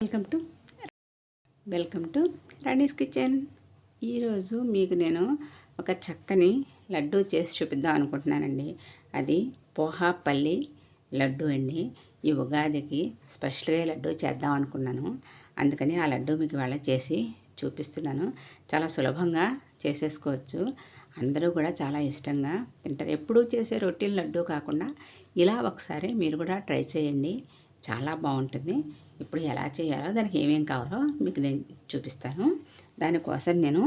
Welcome to welcome to Rani's kitchen. ఈరోజు మీకు నేను ఒక చక్కని లడ్డు చేసి చూపిద్దాం అనుకుంటున్నానండి. అది పోహా పల్లి లడ్డు అండి. ఈ ఉగాదికి స్పెషల్గా లడ్డు చేద్దాం అనుకున్నాను. అందుకని ఆ లడ్డు మీకు వెళ్ళ చేసి చూపిస్తున్నాను. చాలా సులభంగా చేసేసుకోవచ్చు. అందరూ కూడా చాలా ఇష్టంగా తింటారు. ఎప్పుడూ చేసే రొట్టెల లడ్డు కాకుండా ఇలా ఒకసారి మీరు కూడా ట్రై చేయండి. చాలా బాగుంటుంది. ఇప్పుడు ఎలా చేయాలో దానికి ఏమేం కావాలో మీకు నేను చూపిస్తాను. దానికోసం నేను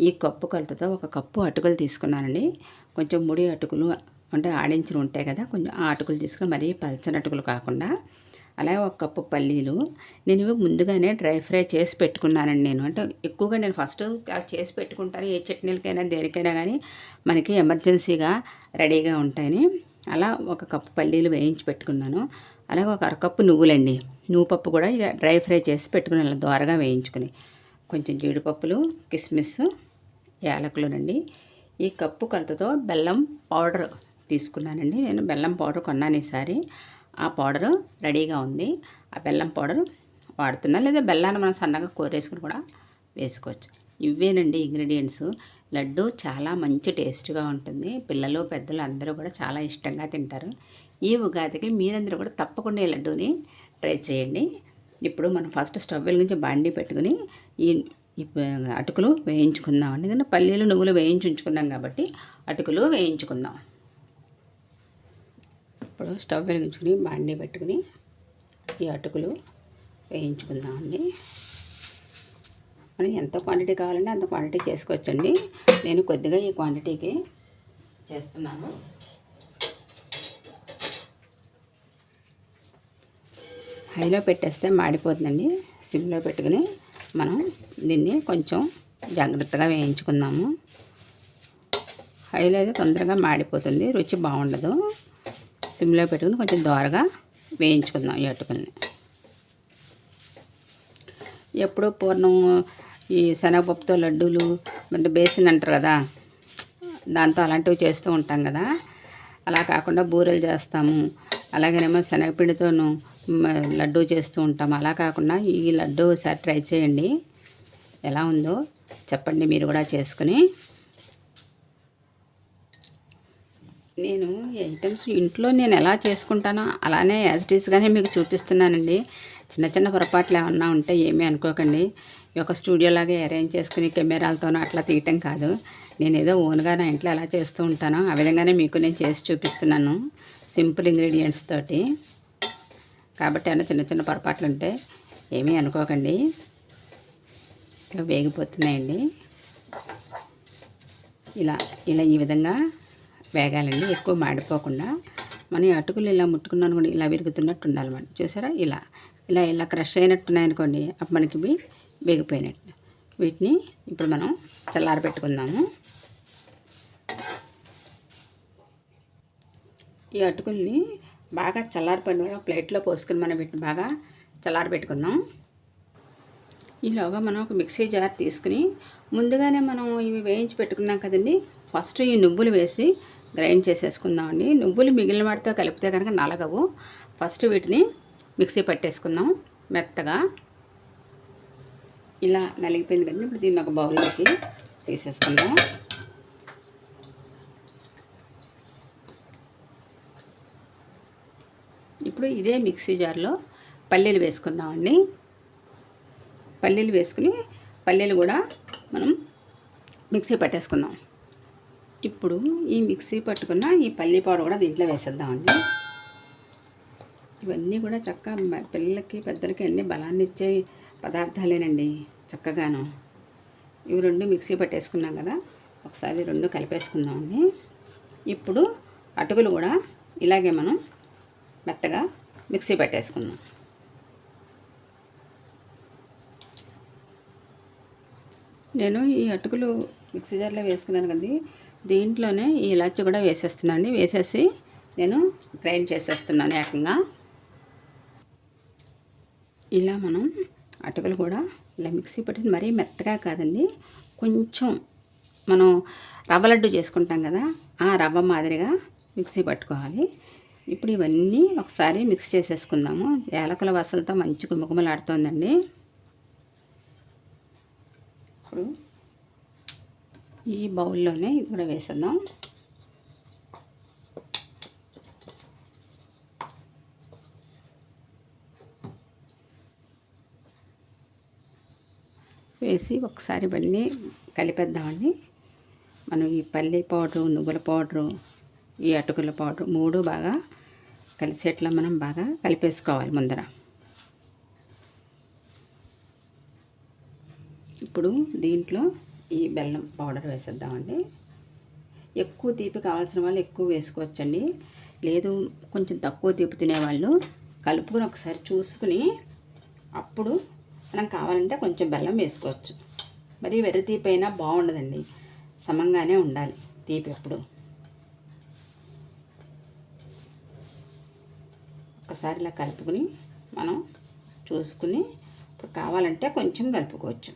ఈ కప్పు కొలతతో ఒక కప్పు అటుకులు తీసుకున్నానండి. కొంచెం ముడి అటుకులు అంటే ఆడించిన ఉంటాయి కదా కొంచెం ఆ అటుకులు తీసుకుని మరీ పల్చని అటుకులు కాకుండా అలాగే ఒక కప్పు పల్లీలు. నేను ఇవి ముందుగానే డ్రై ఫ్రై చేసి పెట్టుకున్నానండి నేను. అంటే ఎక్కువగా నేను ఫస్ట్ చేసి పెట్టుకుంటాను ఏ చట్నీలకైనా దేనికైనా కానీ మనకి ఎమర్జెన్సీగా రెడీగా ఉంటాయని. అలా ఒక కప్పు పల్లీలు వేయించి పెట్టుకున్నాను. అలాగే ఒక అరకప్పు నువ్వులండి. నువ్వు పప్పు కూడా ఇక డ్రై ఫ్రై చేసి పెట్టుకుని అలా దోరగా వేయించుకుని. కొంచెం జీడిపప్పులు కిస్మిస్ యాలకులునండి. ఈ కప్పు కొలతతో బెల్లం పౌడర్ తీసుకున్నానండి. నేను బెల్లం పౌడర్ కొన్నాను ఈసారి. ఆ పౌడర్ రెడీగా ఉంది. ఆ బెల్లం పౌడర్ వాడుతున్నా లేదా బెల్లాన్ని మనం సన్నగా కోరేసుకుని కూడా వేసుకోవచ్చు. ఇవేనండి ఇంగ్రీడియంట్స్. లడ్డు చాలా మంచి టేస్ట్గా ఉంటుంది. పిల్లలు పెద్దలు అందరూ కూడా చాలా ఇష్టంగా తింటారు. ఈ ఉగాదికి మీరందరూ కూడా తప్పకుండా ఈ లడ్డూని ట్రై చేయండి. ఇప్పుడు మనం ఫస్ట్ స్టవ్ నుంచి బాండి పెట్టుకుని ఈ అటుకులు అటుకులు వేయించుకుందామండి ఎందుకంటే పల్లీలు నువ్వులు వేయించి ఉంచుకున్నాం కాబట్టి అటుకులు వేయించుకుందాం. ఇప్పుడు స్టవ్ వెలిగించుకుని బాండీ పెట్టుకుని ఈ అటుకులు వేయించుకుందాం అండి. మనం ఎంత క్వాంటిటీ కావాలంటే అంత క్వాంటిటీ చేసుకోవచ్చండి. నేను కొద్దిగా ఈ క్వాంటిటీకి చేస్తున్నాను. హైలో పెట్టేస్తే మాడిపోతుందండి. సిమ్లో పెట్టుకుని మనం దీన్ని కొంచెం జాగ్రత్తగా వేయించుకుందాము. హైలో అయితే తొందరగా మాడిపోతుంది. రుచి బాగుండదు. సిమ్లో పెట్టుకుని కొంచెం దోరగా వేయించుకుందాం ఈ అట్టుకుని ఎప్పుడో పూర్ణం ఈ శనగపప్పుతో లడ్డూలు అంటే బేసిన్ అంటారు కదా దాంతో అలాంటివి చేస్తూ ఉంటాం కదా. అలా కాకుండా బూరెలు చేస్తాము. అలాగేనేమో శనగపిండితోనూ లడ్డూ చేస్తూ ఉంటాము. అలా కాకుండా ఈ లడ్డూ ఒకసారి ట్రై చేయండి. ఎలా ఉందో చెప్పండి మీరు కూడా చేసుకుని. నేను ఈ ఐటమ్స్ ఇంట్లో నేను ఎలా చేసుకుంటానో అలానే యాజ్ ఇట్ ఈస్గానే మీకు చూపిస్తున్నానండి. చిన్న చిన్న పొరపాట్లు ఏమన్నా ఉంటే ఏమీ అనుకోకండి. ఈ యొక్క స్టూడియోలాగా అరేంజ్ చేసుకుని కెమెరాలతోనో అట్లా తీయటం కాదు. నేను ఏదో ఓన్గా నా ఇంట్లో ఎలా చేస్తూ ఉంటాను ఆ విధంగానే మీకు నేను చేసి చూపిస్తున్నాను. సింపుల్ ఇంగ్రీడియంట్స్ తోటి. కాబట్టి అన్న చిన్న చిన్న పొరపాట్లు ఉంటే ఏమీ అనుకోకండి. వేగిపోతున్నాయండి. ఇలా ఇలా ఈ విధంగా వేగాలండి. ఎక్కువ మాడిపోకుండా. మనం అటుకులు ఇలా ముట్టుకున్నాను కూడా ఇలా విరుగుతున్నట్టు ఉండాలన్నమాట చూసారా? ఇలా. ఇలా ఇలా క్రష్ అయినట్టున్నాయి అనుకోండి అప్పుడు మనకి ఇవి వేగిపోయినట్టు. వీటిని ఇప్పుడు మనం చల్లారబెట్టుకుందాము ఈ అటుకుల్ని బాగా చల్లారిపోయిన ప్లేట్లో పోసుకుని మనం వీటిని బాగా చల్లారబెట్టుకుందాం ఈలోగా మనం ఒక మిక్సీ జార్ తీసుకుని ముందుగానే మనం ఇవి వేయించి పెట్టుకున్నాం కదండి ఫస్ట్ ఈ నువ్వులు వేసి గ్రైండ్ చేసేసుకుందామండి. నువ్వులు మిగిలిన వాటితో కలిపితే కనుక నలగవు. ఫస్ట్ వీటిని మిక్సీ పట్టేసుకుందాం మెత్తగా. ఇలా నలిగిపోయింది కదా ఇప్పుడు దీన్ని ఒక బౌల్లోకి తీసేసుకుందాం ఇప్పుడు ఇదే మిక్సీ జార్లో పల్లీలు వేసుకుందామండి. పల్లీలు వేసుకుని పల్లీలు కూడా మనం మిక్సీ పట్టేసుకుందాం. ఇప్పుడు ఈ మిక్సీ పట్టుకున్న ఈ పల్లీ పౌడర్ కూడా దీంట్లో వేసేద్దామండి. ఇవన్నీ కూడా చక్కగా పిల్లలకి పెద్దలకి అన్ని బలాన్ని ఇచ్చే పదార్థాలేనండి చక్కగాను. ఇవి రెండు మిక్సీ పట్టేసుకున్నాం కదా ఒకసారి రెండు కలిపేసుకుందామండి. ఇప్పుడు అటుకులు కూడా ఇలాగే మనం మెత్తగా మిక్సీ పట్టేసుకుందాం. నేను ఈ అటుకులు మిక్సీ జార్లో వేసుకున్నాను కదండి దీంట్లోనే ఈ ఇలాచి కూడా వేసేస్తున్నాను అండి వేసేసి నేను గ్రైండ్ చేసేస్తున్నాను ఏకంగా. ఇలా మనం అటుకులు కూడా ఇలా మిక్సీ పట్టేసి మరీ మెత్తగా కాదండి కొంచెం మనం రవ్వ లడ్డు చేసుకుంటాం కదా ఆ రవ్వ మాదిరిగా మిక్సీ పట్టుకోవాలి. ఇప్పుడు ఇవన్నీ ఒకసారి మిక్స్ చేసేసుకుందాము. ఏలకల వసలతో మంచి గుమగుమలాడుతోందండి. ఇప్పుడు ఈ బౌల్లోనే ఇది కూడా వేసేద్దాం. వేసి ఒకసారి ఇవన్నీ కలిపేద్దామండి. మనం ఈ పల్లి పౌడరు నువ్వుల పౌడరు ఈ అటుకుల పౌడర్ మూడు బాగా కలిసేట్లా మనం బాగా కలిపేసుకోవాలి ముందర. ఇప్పుడు దీంట్లో ఈ బెల్లం పౌడర్ వేసేద్దామండి. ఎక్కువ తీపి కావాల్సిన వాళ్ళు ఎక్కువ వేసుకోవచ్చండి. లేదు కొంచెం తక్కువ తీపి తినేవాళ్ళు కలుపుకొని ఒకసారి చూసుకుని అప్పుడు మనం కావాలంటే కొంచెం బెల్లం వేసుకోవచ్చు. మరి వెర్రి తీపి అయినా బాగుండదండి. సమంగానే ఉండాలి తీపి ఎప్పుడు. ఒకసారి ఇలా కలుపుకుని మనం చూసుకుని ఇప్పుడు కావాలంటే కొంచెం కలుపుకోవచ్చు.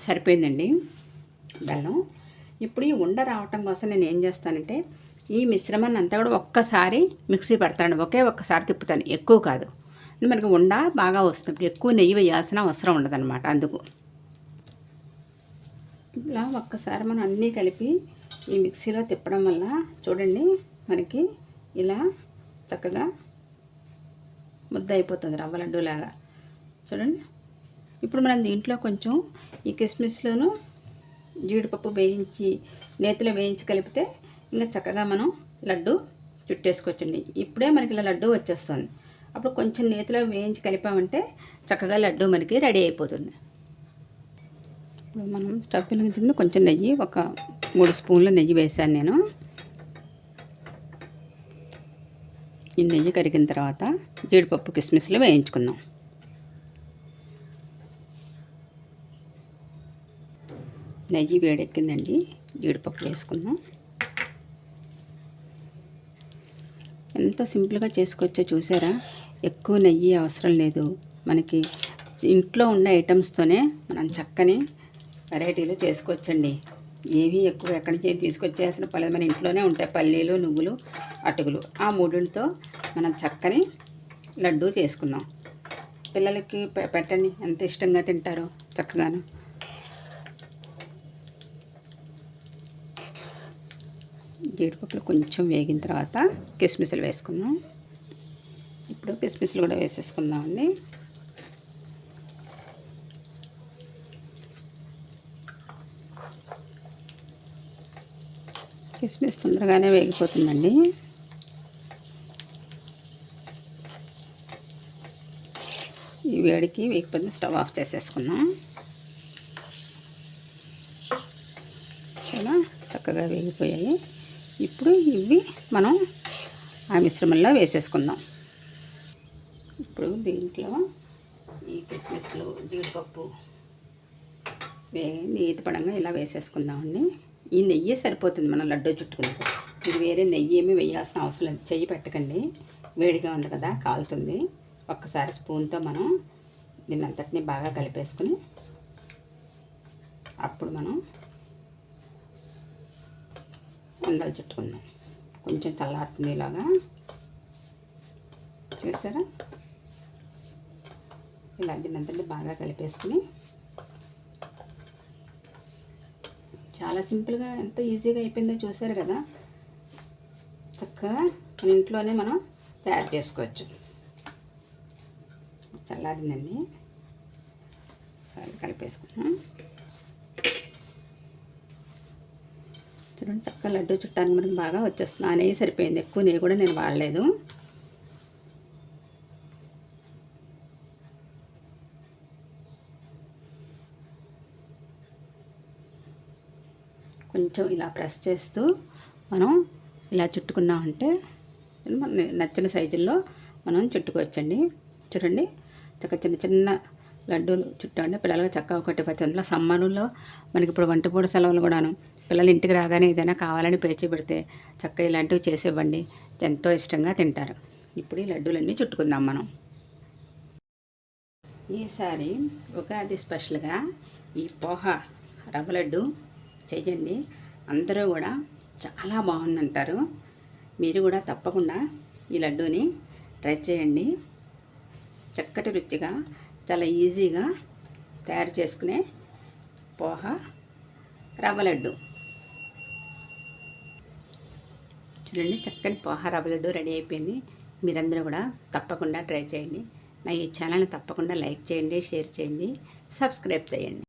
సరిపోయిందండి బెల్లం. ఇప్పుడు ఈ ఉండ రావటం కోసం నేను ఏం చేస్తానంటే ఈ మిశ్రమాన్ని అంతా కూడా ఒక్కసారి మిక్సీ పెడతాను ఒకే ఒక్కసారి తిప్పుతాను. ఎక్కువ కాదు. మనకి ఉండ బాగా వస్తుంది. ఎక్కువ నెయ్యి వేయాల్సిన అవసరం ఉండదన్నమాట అందుకు. ఇలా ఒక్కసారి మనం అన్నీ కలిపి ఈ మిక్సీలో తిప్పడం వల్ల చూడండి మనకి ఇలా చక్కగా ముద్ద అయిపోతుంది రవ్వ లడ్డూలాగా. చూడండి. ఇప్పుడు మనం దీంట్లో కొంచెం ఈ కిస్మిస్లోను జీడిపప్పు వేయించి నేతిలో వేయించి కలిపితే ఇంకా చక్కగా మనం లడ్డు చుట్టేసుకోవచ్చండి. ఇప్పుడే మనకి ఇలా లడ్డు వచ్చేస్తుంది. అప్పుడు కొంచెం నేతిలో వేయించి కలిపామంటే చక్కగా లడ్డు మనకి రెడీ అయిపోతుంది. ఇప్పుడు మనం స్టవ్ వెలిగించుకుని కొంచెం నెయ్యి ఒక మూడు స్పూన్ల నెయ్యి వేసాను నేను. ఈ నెయ్యి కరిగిన తర్వాత జీడిపప్పు కిస్మిస్లు వేయించుకుందాం. నెయ్యి వేడెక్కిందండి జీడిపప్పు వేసుకుందాం. ఎంత సింపుల్గా చేసుకోవచ్చో చూసారా? ఎక్కువ నెయ్యి అవసరం లేదు. మనకి ఇంట్లో ఉన్న ఐటమ్స్తోనే మనం చక్కని వెరైటీలు చేసుకోవచ్చండి. ఏవి ఎక్కువ ఎక్కడి నుంచి తీసుకొచ్చేసిన పల్లెలు మన ఇంట్లోనే ఉంటాయి పల్లీలు నువ్వులు అటుకులు. ఆ మూడింటితో మనం చక్కని లడ్డు చేసుకున్నాం. పిల్లలకి పెట్టండి. ఎంత ఇష్టంగా తింటారో చక్కగాను. జీడిపప్పులు కొంచెం వేగిన తర్వాత కిస్మిస్లు వేసుకున్నాం. ఇప్పుడు కిస్మిస్లు కూడా వేసేసుకుందామండి. కిస్మిస్ తొందరగానే వేగిపోతుందండి. ఈ వేడికి వేగిపోతే స్టవ్ ఆఫ్ చేసేసుకుందాం. చాలా చక్కగా వేగిపోయాయి. ఇప్పుడు ఇవి మనం ఆ మిశ్రమంలో వేసేసుకుందాం. ఇప్పుడు దీంట్లో ఈ కిస్మిస్లు జీడిపప్పు వే నీతి పడంగా ఇలా వేసేసుకుందామండి. ఈ నెయ్యి సరిపోతుంది మనం లడ్డూ చుట్టుకుంది ఇది వేరే నెయ్యి ఏమీ వేయాల్సిన అవసరం లేదు. చెయ్యి పెట్టకండి. వేడిగా ఉంది కదా కాలుతుంది. ఒక్కసారి స్పూన్తో మనం దీన్ని బాగా కలిపేసుకుని అప్పుడు మనం ఉండలు చుట్టుకుందాం. కొంచెం చల్లారుతుంది ఇలాగా. చూసారా? ఇలా దీనంతటి బాగా కలిపేసుకుని చాలా సింపుల్గా ఎంత ఈజీగా అయిపోయిందో చూసారు కదా? చక్కగా మన ఇంట్లోనే మనం తయారు చేసుకోవచ్చు. చల్లారిందండి. ఒకసారి కలిపేసుకున్నాం చూడండి చక్కగా లడ్డు చుట్టానికి మనకి బాగా వచ్చేస్తుంది ఆ నెయ్యి సరిపోయింది. ఎక్కువ నెయ్యి కూడా నేను వాడలేదు. కొంచెం ఇలా ప్రెస్ చేస్తూ మనం ఇలా చుట్టుకున్నామంటే నచ్చిన సైజుల్లో మనం చుట్టుకోవచ్చండి. చూడండి చక్క చిన్న చిన్న లడ్డూలు చుట్టామంటే పిల్లలకు చక్కగా ఒకటి పచ్చందులో సమ్మర్లో మనకి ఇప్పుడు వంటపూట సెలవులు కూడాను పిల్లలు ఇంటికి రాగానే ఏదైనా కావాలని పేచి పెడితే చక్కగా ఇలాంటివి చేసేవ్వండి. ఎంతో ఇష్టంగా తింటారు. ఇప్పుడు ఈ లడ్డూలన్నీ చుట్టుకుందాం మనం. ఈసారి ఉగాది స్పెషల్గా ఈ పోహ రవ్వ లడ్డు చేయండి అందరూ కూడా చాలా బాగుందంటారు. మీరు కూడా తప్పకుండా ఈ లడ్డూని ట్రై చేయండి. చక్కటి రుచిగా చాలా ఈజీగా తయారు చేసుకునే పోహ రవ్వ లడ్డు. చూడండి చక్కని పోహ రవ్వ లడ్డు రెడీ అయిపోయింది. మీరందరూ కూడా తప్పకుండా ట్రై చేయండి. నా ఈ ఛానల్ని తప్పకుండా లైక్ చేయండి షేర్ చేయండి సబ్స్క్రైబ్ చేయండి.